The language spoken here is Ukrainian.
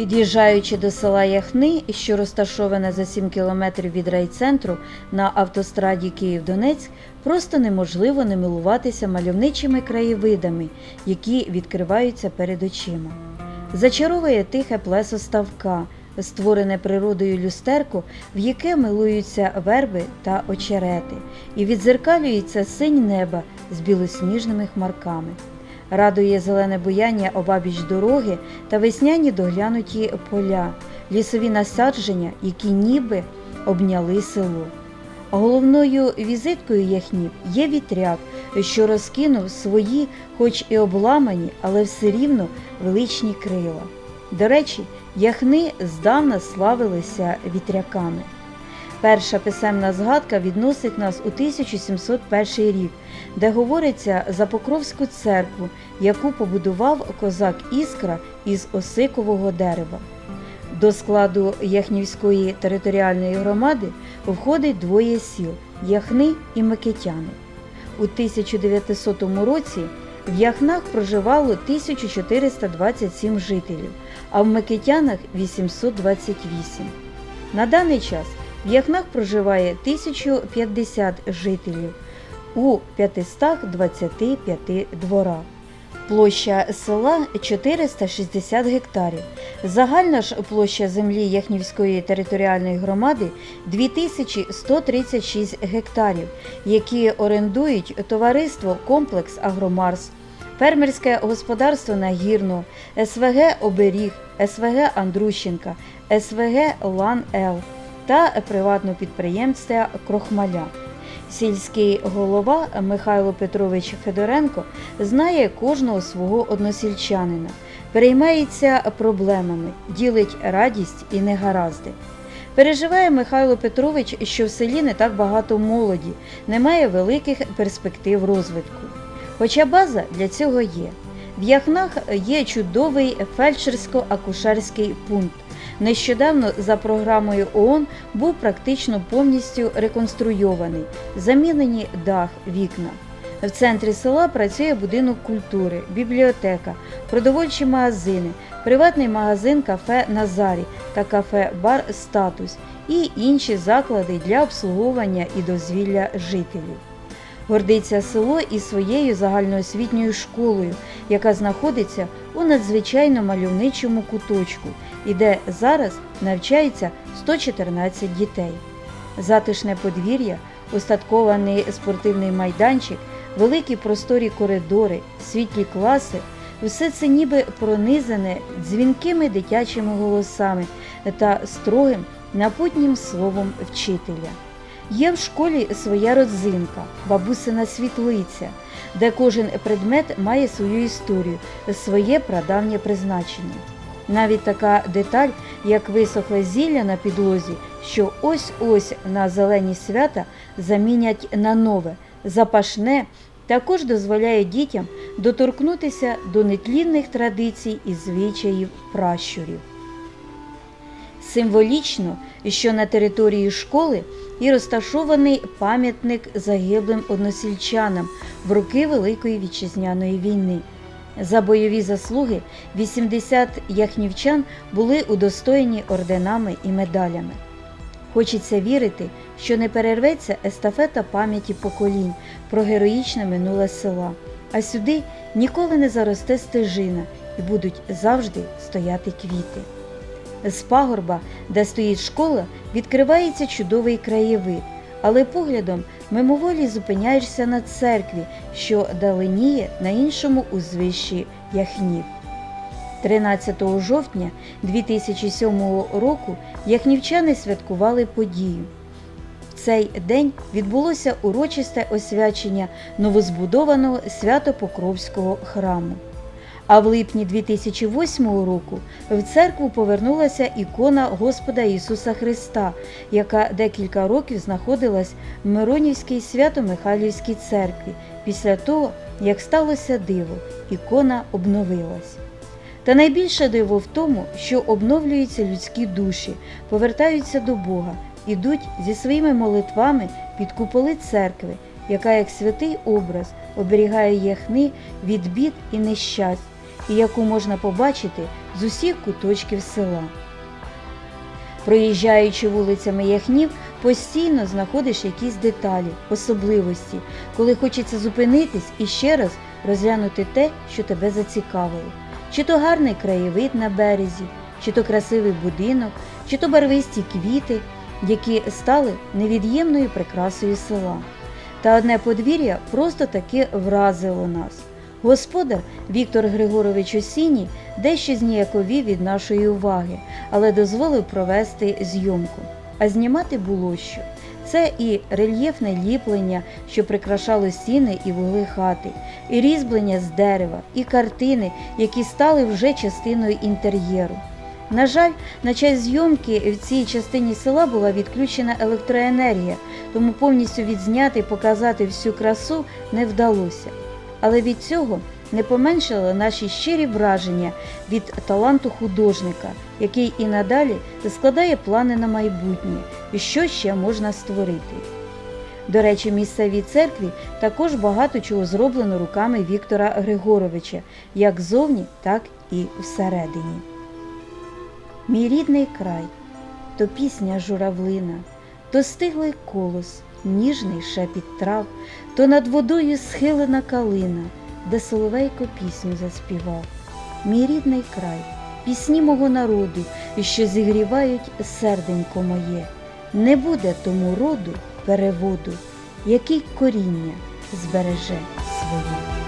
Під'їжджаючи до села Яхни, що розташоване за 7 кілометрів від райцентру на автостраді Київ-Донець, просто неможливо не милуватися мальовничими краєвидами, які відкриваються перед очима. Зачаровує тихе плесо ставка, створене природою люстерко, в яке милуються верби та очерети, і відзеркалюється синь неба з білосніжними хмарками. Радує зелене буяння обабіч дороги та весняні доглянуті поля, лісові насадження, які ніби обняли село. Головною візиткою яхнів є вітряк, що розкинув свої, хоч і обламані, але все рівно величні крила. До речі, яхни здавна славилися вітряками. Перша писемна згадка відносить нас у 1701 рік, де говориться за Покровську церкву, яку побудував козак Іскра із осикового дерева. До складу Яхнівської територіальної громади входить двоє сіл Яхни і Микитяни. У 1900 році в Яхнах проживало 1427 жителів, а в Микитянах 828. На даний час в Яхнах проживає 1050 жителів у 525 дворах. Площа села 460 гектарів. Загальна ж площа землі Яхнівської територіальної громади 2136 гектарів, які орендують товариство Комплекс Агромарс, фермерське господарство Нагірно, СВГ Оберіг, СВГ Андрущенка, СВГ Лан Л та приватного підприємства Крохмаля. Сільський голова Михайло Петрович Федоренко знає кожного свого односільчанина, переймається проблемами, ділить радість і негаразди. Переживає Михайло Петрович, що в селі не так багато молоді, немає великих перспектив розвитку. Хоча база для цього є. В Яхнах є чудовий фельдшерсько-акушерський пункт. Нещодавно за програмою ООН був практично повністю реконструйований, замінені дах, вікна. В центрі села працює будинок культури, бібліотека, продовольчі магазини, приватний магазин кафе Назарі та кафе-бар Статус і інші заклади для обслуговування і дозвілля жителів. Гордиться село і своєю загальноосвітньою школою, яка знаходиться у надзвичайно мальовничому куточку і де зараз навчається 114 дітей. Затишне подвір'я, устаткований спортивний майданчик, великі просторі коридори, світлі класи все це ніби пронизане дзвінкими дитячими голосами та строгим напутнім словом вчителя. Є в школі своя родзинка, бабусина світлиця, де кожен предмет має свою історію, своє прадавнє призначення. Навіть така деталь, як висохле зілля на підлозі, що ось-ось на зелені свята замінять на нове, запашне, також дозволяє дітям доторкнутися до нетлінних традицій і звичаїв пращурів. Символічно, що на території школи і розташований пам'ятник загиблим односельчанам в роки Великої Вітчизняної війни. За бойові заслуги 80 яхнівчан були удостоєні орденами і медалями. Хочеться вірити, що не перерветься естафета пам'яті поколінь про героїчне минуле села, а сюди ніколи не заросте стежина і будуть завжди стояти квіти. З пагорба, де стоїть школа, відкривається чудовий краєвид, але поглядом мимоволі зупиняєшся на церкві, що даленіє на іншому узвищі Яхнів. 13 жовтня 2007 року яхнівчани святкували подію. В цей день відбулося урочисте освячення новозбудованого Свято-Покровського храму. А в липні 2008 року в церкву повернулася ікона Господа Ісуса Христа, яка декілька років знаходилась в Миронівській свято-Михайлівській церкві. Після того, як сталося диво, ікона обновилась. Та найбільше диво в тому, що обновлюються людські душі, повертаються до Бога, ідуть зі своїми молитвами під куполи церкви, яка як святий образ оберігає яхни від бід і нещасть, і яку можна побачити з усіх куточків села. Проїжджаючи вулицями Яхнів, постійно знаходиш якісь деталі, особливості, коли хочеться зупинитись і ще раз розглянути те, що тебе зацікавило. Чи то гарний краєвид на березі, чи то красивий будинок, чи то барвисті квіти, які стали невід'ємною прикрасою села. Та одне подвір'я просто таки вразило нас. Господар Віктор Григорович Осінній дещо зніяковів від нашої уваги, але дозволив провести зйомку. А знімати було що. Це і рельєфне ліплення, що прикрашало стіни і вугли хати, і різьблення з дерева, і картини, які стали вже частиною інтер'єру. На жаль, на час зйомки в цій частині села була відключена електроенергія, тому повністю відзняти і показати всю красу не вдалося. Але від цього не поменшило наші щирі враження від таланту художника, який і надалі складає плани на майбутнє і що ще можна створити. До речі, в місцевій церкві також багато чого зроблено руками Віктора Григоровича, як ззовні, так і всередині. Мій рідний край то пісня журавлина, то стиглий колос, ніжний шепіт трав, то над водою схилена калина, де соловейко пісню заспівав. Мій рідний край, пісні мого народу, що зігрівають серденько моє. Не буде тому роду переводу, який коріння збереже своє.